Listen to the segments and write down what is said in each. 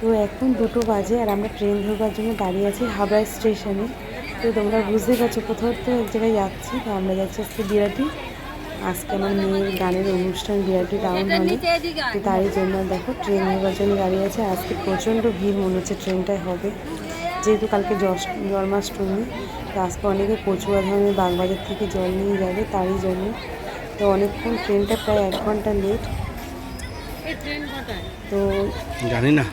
তো এখন দুটো বাজে আর আমরা ট্রেন ধরবার জন্য দাঁড়িয়ে আছি হাবড়া স্টেশনে। তো তোমরা বুঝতে পারছ কোথাও তো এক জায়গায় যাচ্ছি। তো আমরা যাচ্ছি আজকে বিরাটি। আজকে আমার মেয়ের গানের অনুষ্ঠান বিরাটি টাউন হলে। তো তারই জন্য দেখো ট্রেন ধরবার জন্য দাঁড়িয়ে আছে। আজকে প্রচণ্ড ভিড় মনে হচ্ছে ট্রেনটায় হবে। যেহেতু কালকে জশ- জন্মাষ্টমী তো আজকে অনেকে কচুয়া ধরনের বাগবাজার থেকে জল নিয়ে যাবে তারই জন্য। তো অনেকক্ষণ ট্রেনটা প্রায় এক ঘণ্টা লেট তো জানি না।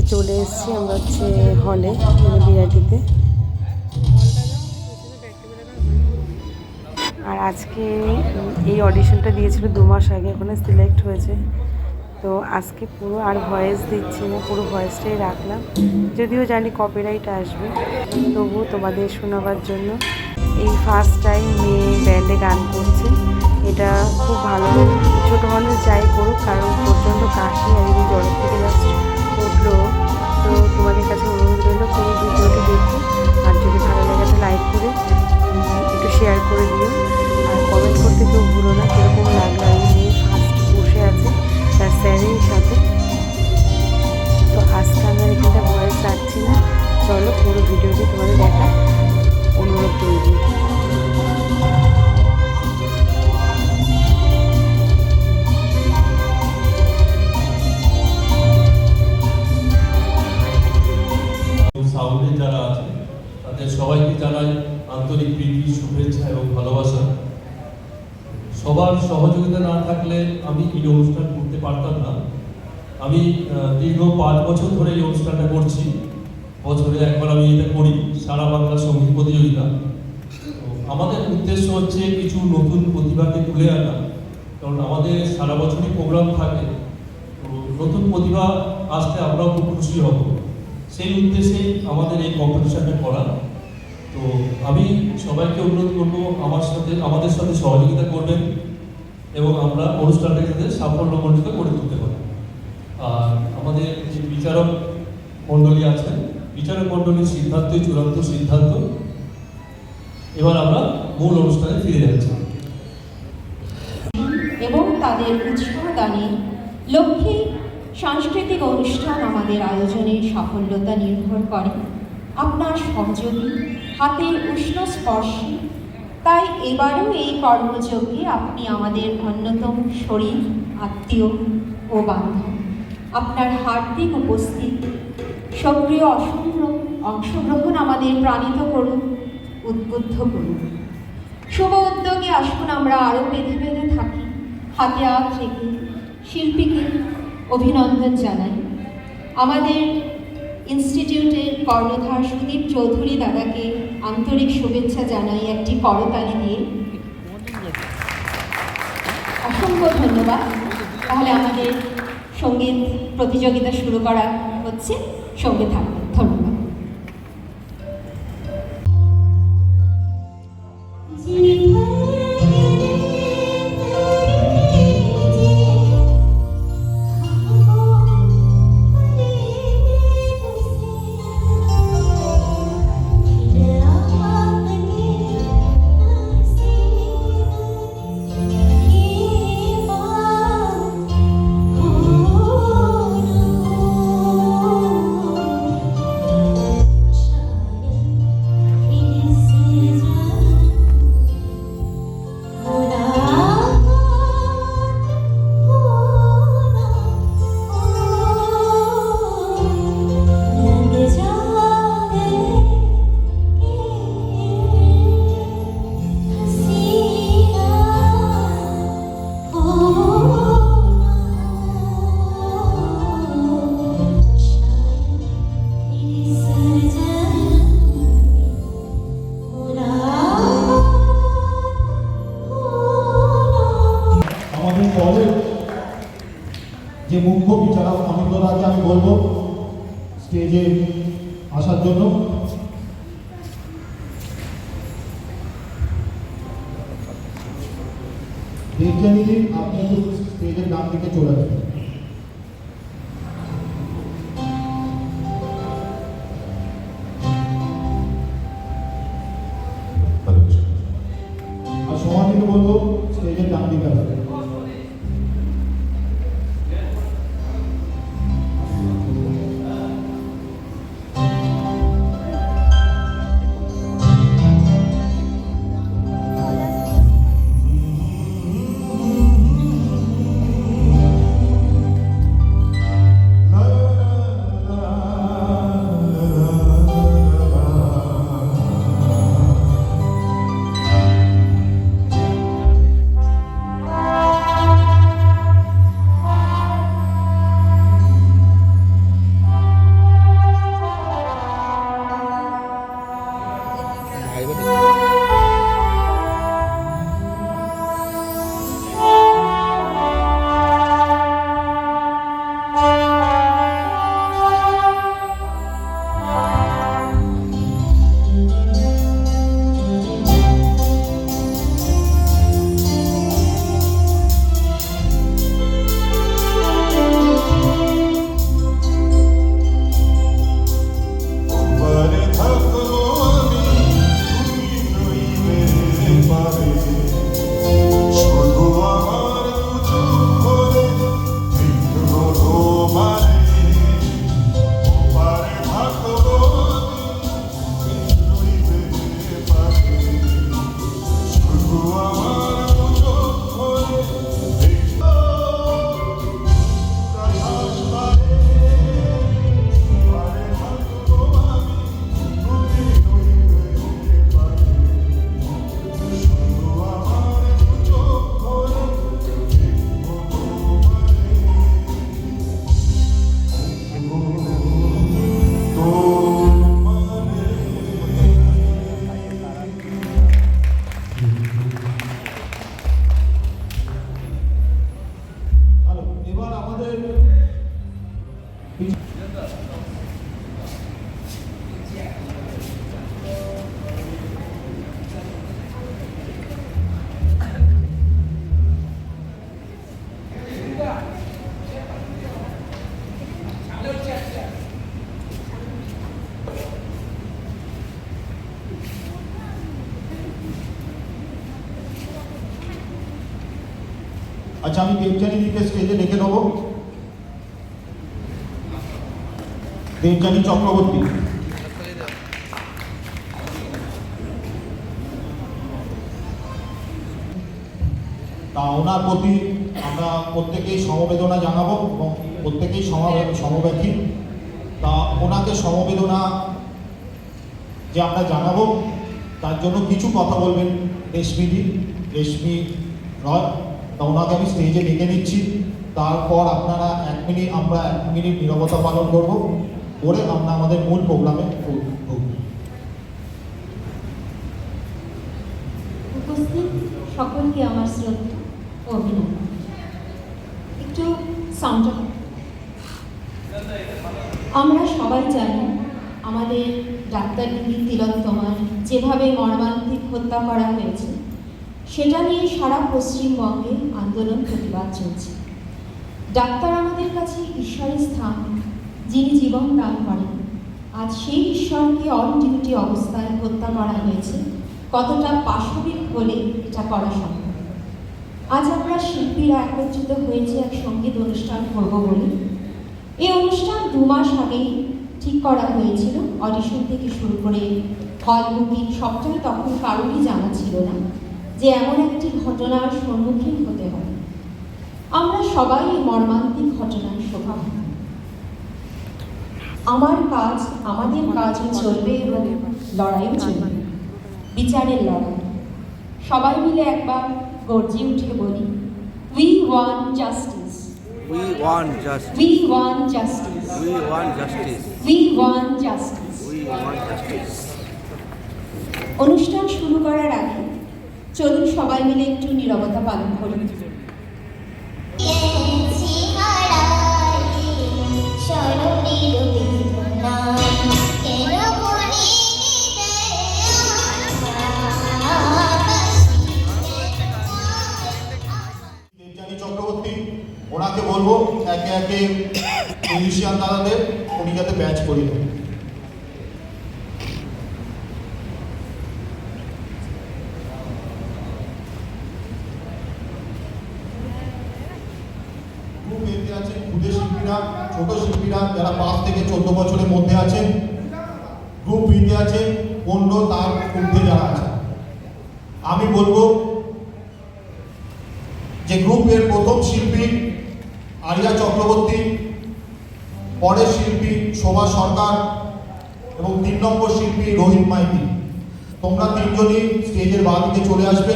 যে চলে এসেছি আমরা হচ্ছে হলে মানে বিরাটিতে আর আজকে এই অডিশনটা দিয়েছিল দু মাস আগে, ওখানে সিলেক্ট হয়েছে। তো আজকে পুরো আর ভয়েস দিচ্ছি না, পুরো ভয়েসটাই রাখলাম। যদিও জানি কপিরাইট আসবে তবুও তোমাদের শোনাবার জন্য। এই ফার্স্ট টাইম মেয়ে ব্যান্ডে গান করছে, এটা খুব ভালো। ছোটো মানুষ যাই করুক, কারণ প্রচণ্ড কাশি আর এই জ্বরের থেকে উঠল তো তোমাদের কাছে অনুরোধ রইল, তুমি ভিডিওটি দেখো, আর যদি ভালো লাগে তো লাইক করে, একটু শেয়ার করে দিও, আর কমেন্ট করতে কেউ ভুলো না কীরকম লাগল আমি নিয়ে ফার্স্ট বসে আছে, তার স্যারের সাথে। তো আজকে আমি আর এখানটা ভয়েস রাখছি না, চলো পুরো ভিডিওটি তোমাদের বছর ধরে এই অনুষ্ঠানটা করছি। বছরে একবার আমি এটা করি, সারা বাংলা সংগীত প্রতিযোগিতা। আমাদের উদ্দেশ্য হচ্ছে কিছু নতুন প্রতিভাকে তুলে আনা। কারণ আমাদের সারা বছরই প্রোগ্রাম থাকে। তো নতুন প্রতিভা আসতে আমরাও খুব খুশি হব। সেই উদ্দেশ্যেই আমাদের এই কম্পিটিশনটা করা। তো আমি সবাইকে অনুরোধ করব, আমার সাথে, আমাদের সাথে সহযোগিতা করবেন এবং আমরা অনুষ্ঠানটাকে সাফল্যমণ্ডিত করে তুলতে পারি। আর আমাদের যে বিচারক মণ্ডলী আছেন, বিচারক মণ্ডলীর সিদ্ধান্তই চূড়ান্ত সিদ্ধান্ত। এবার আমরা মূল অনুষ্ঠানে ফিরে যাচ্ছি। এবং তাদের উৎসাহ দানে লক্ষ্মী সাংস্কৃতিক অনুষ্ঠান আমাদের আয়োজনের সাফল্যতা নির্ভর করে। আপনার সহযোগী হাতের উষ্ণ স্পর্শে। তাই এবারও এই কর্মযজ্ঞে আপনি আমাদের অন্যতম শরীর, আত্মীয় ও বান্ধব। আপনার হার্দিক উপস্থিত। সক্রিয় অসংগ্রহ, অংশগ্রহণ আমাদের প্রাণিত করুন, উদ্বুদ্ধ করুন। শুভ উদ্যোগে আসুন আমরা আরও বেঁধে বেঁধে থাকি, হাতে হাত রেখে শিল্পীকে অভিনন্দন জানাই। আমাদের ইনস্টিটিউটের কর্ণধার সুদীপ চৌধুরী দাদাকে আন্তরিক শুভেচ্ছা জানাই একটি করতালি দিয়ে। অসংখ্য ধন্যবাদ। তাহলে আমাদের সংগীত প্রতিযোগিতা শুরু করা হচ্ছে। সঙ্গে থাকবেন ধন্যবাদ। যে মুখ্য বিচারক অমিত রাজকে আমি বলব স্টেজে আসার জন্য। দেবজানীদি আপনি স্টেজের নাম দিকে চলে আসবেন আচ্ছা আমি দেবজানি দিকে স্টেজে ডেকে নেব। দেবজানি চক্রবর্তী। তা ওনার প্রতি আমরা প্রত্যেকেই সমবেদনা জানাব এবং প্রত্যেকেই সমবে- সমব্যথী। তা ওনাকে সমবেদনা যে আমরা জানাব, তার জন্য কিছু কথা বলবেন। রেশমিদি, রেশমি রয়। তা ওনাকে আমি স্টেজে ডেকে নিচ্ছি। তারপর আপনারা এক মিনিট, আমরা এক মিনিট নিরবতা পালন করব। করে আমরা আমাদের মূল প্রোগ্রামে উপস্থিত সকলকে আমার শ্রদ্ধা ও অভিনন্দন। একটু সাউন্ড আমরা সবাই জানি আমাদের ডাক্তার দিদি তিলোত্তমার যেভাবে মর্মান্তিক হত্যা করা হয়েছে সেটা নিয়ে সারা পশ্চিমবঙ্গে আন্দোলন প্রতিবাদ চলছে। ডাক্তার আমাদের কাছে ঈশ্বরের স্থান, যিনি জীবন দান করেন। আজ সেই ঈশ্বরকে অন ডিউটি অবস্থায় হত্যা করা হয়েছে, কতটা পাশবিক হলে এটা করা সম্ভব? আজ আমরা শিল্পীরা একত্রিত হয়েছে এক সংগীত অনুষ্ঠান করব বলে। এই অনুষ্ঠান দু মাস আগেই ঠিক করা হয়েছিল। অডিশন থেকে শুরু করে হল বুকিং সবটাই তখন কারোরই জানা ছিল না। যে এমন একটি ঘটনার সম্মুখীন হতে হয়। আমরা সবাই মর্মান্তিক ঘটনার শোভা আমার কাজ আমাদের কাজ চলবে এবং লড়াইও চলবে। বিচারের লড়াই। সবাই মিলে একবার গর্জে উঠে বলি we want justice We want justice. We want justice We want justice. We want justice We want justice. অনুষ্ঠান শুরু করার আগে চলুন সবাই মিলে একটু নীরবতা পালন করি। চক্রবর্তী ওনাকে বলব একে একে মিউজিশিয়ান দাদাদের উনি যাতে ব্যাচ করিয়ে দেন গ্রুপ এতে আছে ক্ষুদে শিল্পীরা ছোট শিল্পীরা যারা পাঁচ থেকে চোদ্দ বছরের মধ্যে আছেন গ্রুপ বিতে আছে পণ্য তার ঊর্ধ্বে যারা আছে। আমি বলব যে গ্রুপের প্রথম শিল্পী আরিয়া চক্রবর্তী, পরের শিল্পী শোভা সরকার এবং তিন নম্বর শিল্পী রোহিত মাইতি। তোমরা তিনজনই স্টেজের বাঁ দিকে চলে আসবে।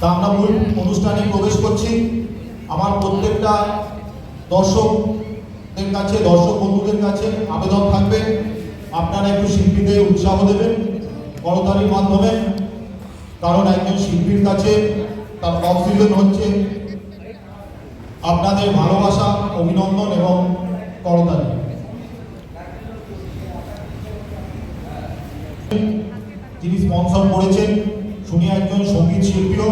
তা আমরা মূল অনুষ্ঠানে প্রবেশ করছি। আমার প্রত্যেকটা দর্শকদের কাছে, দর্শক বন্ধুদের কাছে আবেদন থাকবে। আপনারা একটু শিল্পীদের উৎসাহ দেবেন করতালির মাধ্যমে, কারণ একজন শিল্পীর কাছে তার অক্সিজেন হচ্ছে। আপনাদের ভালোবাসা, অভিনন্দন এবং করতালি। যিনি স্পন্সর করেছেন শুনি একজন সংগীত শিল্পীও।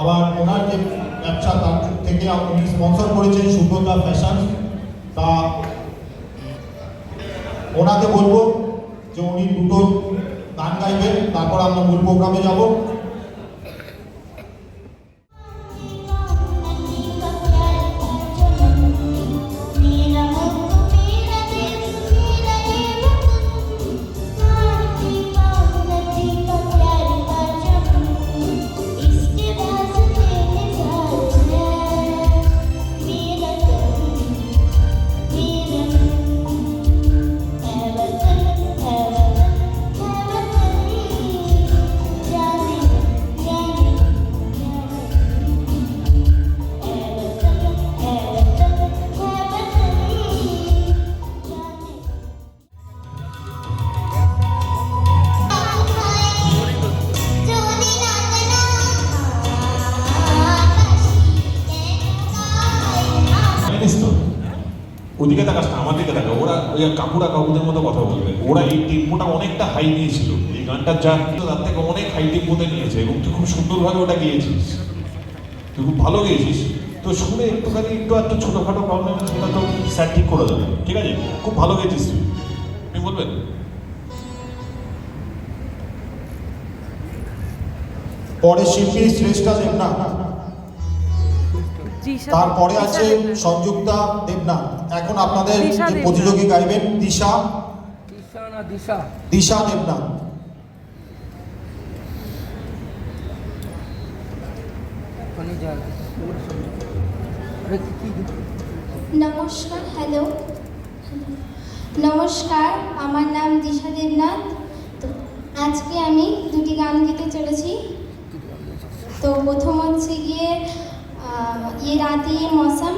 আবার ওনার যে ব্যবসা, তার থেকে উনি স্পন্সর করেছেন সুব্রতা ফ্যাশন তা ওনাকে বলব যে উনি দুটো গান গাইবেন, তারপর আমরা মূল প্রোগ্রামে যাব। কাকুরা কাকুদের মতো কথা বলবে। ওরা এই টেম্পোটা অনেকটা হাই নিয়েছিল। এই গানটা যা কিন্তু তার থেকে অনেক হাই টেম্পোতে নিয়েছে এবং তুই খুব সুন্দরভাবে ওটা গিয়েছিস। তুই খুব ভালো গিয়েছিস। তো শুনে একটুখানি একটু একটু ছোটোখাটো প্রবলেম সেটা তো স্যার ঠিক করে দেবে। ঠিক আছে? খুব ভালো গেছিস তুই। আপনি বলবেন পরে শিল্পী শ্রেষ্ঠা দেবনাথ। তারপরে আছে। সংযুক্তা দেবনাথ। এখন আপনাদের। প্রতিযোগী গাইবেন দিশা। দিশা দিশা? দিশা দেবনাথ। নমস্কার হ্যালো। নমস্কার আমার নাম দিশা দেবনাথ। তো আজকে আমি দুটি গান গেতে চলেছি। তো প্রথম হচ্ছে গিয়ে ইয়ে রাতে ইয়ে মৌসম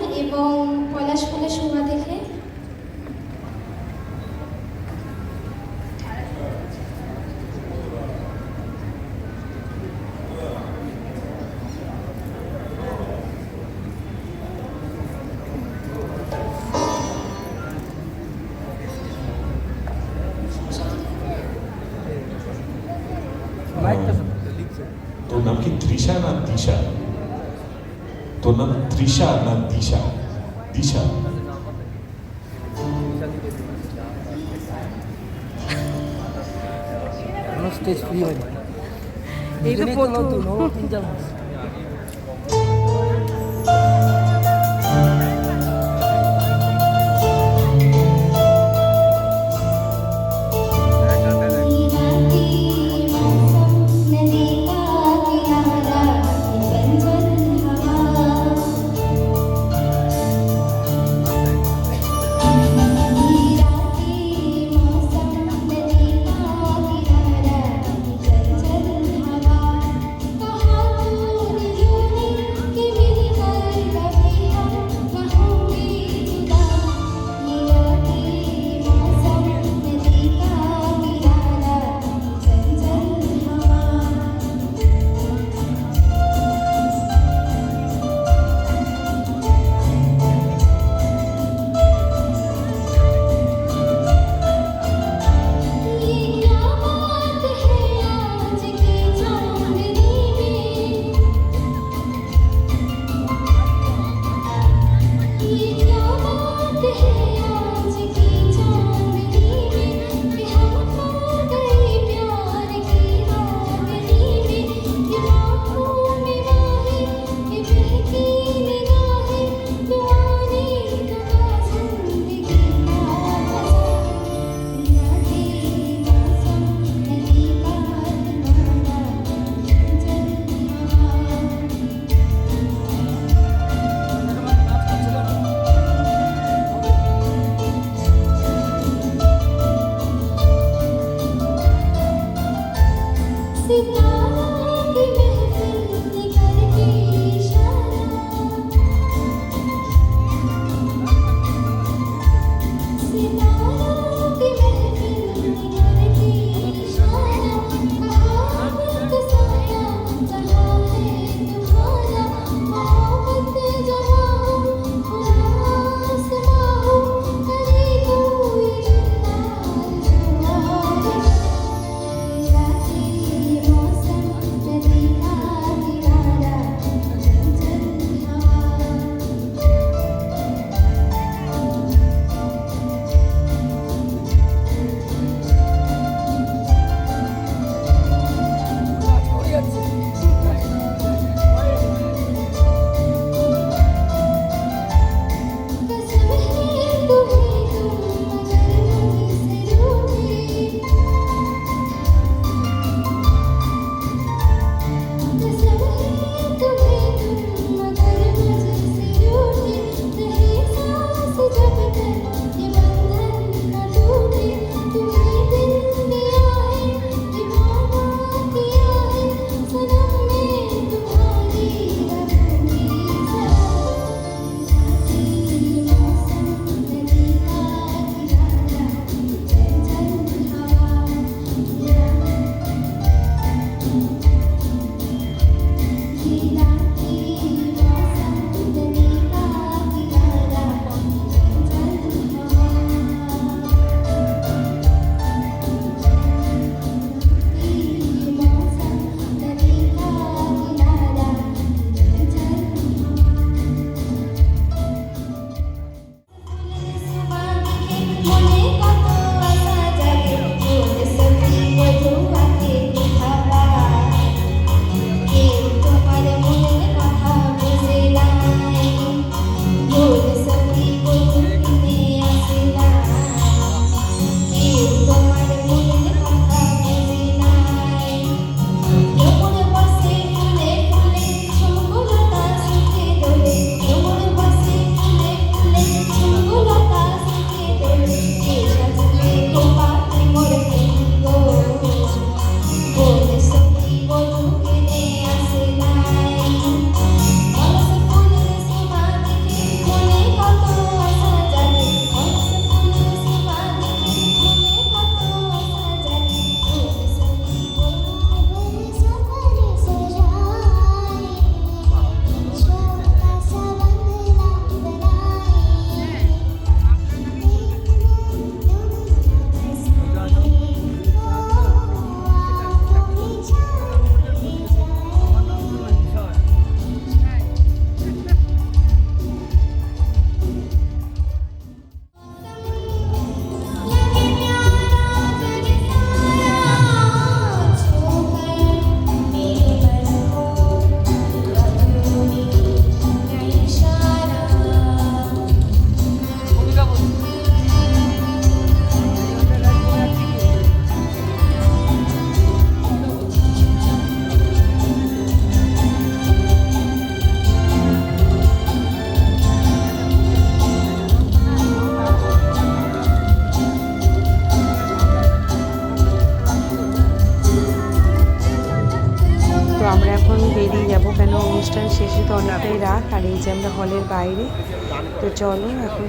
তোর নাম তৃষা না দিশা দিশা এখনও স্টেজ ফ্রি হয়নি এই তো দুজনেই প্রথম। নতুন ও তিন চার মাস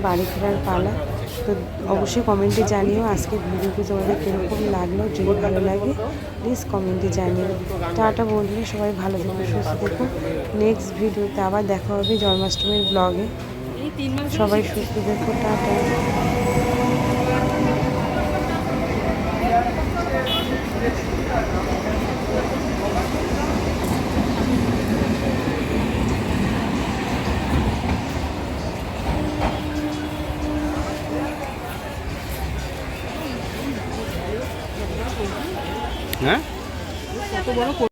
বাড়ি ফেরার পালা। তো অবশ্যই কমেন্টে জানিও আজকে ভিডিওটি তোমাদের কীরকম লাগল, যদি ভালো লাগে প্লিজ কমেন্টে জানিও। টাটা বন্ধুরা, সবাই ভালো থেকো, সুস্থ থেকো। নেক্সট ভিডিওতে আবার দেখা হবে জন্মাষ্টমীর ব্লগে সবাই সুস্থ থেকো, টাটা। হ্যাঁ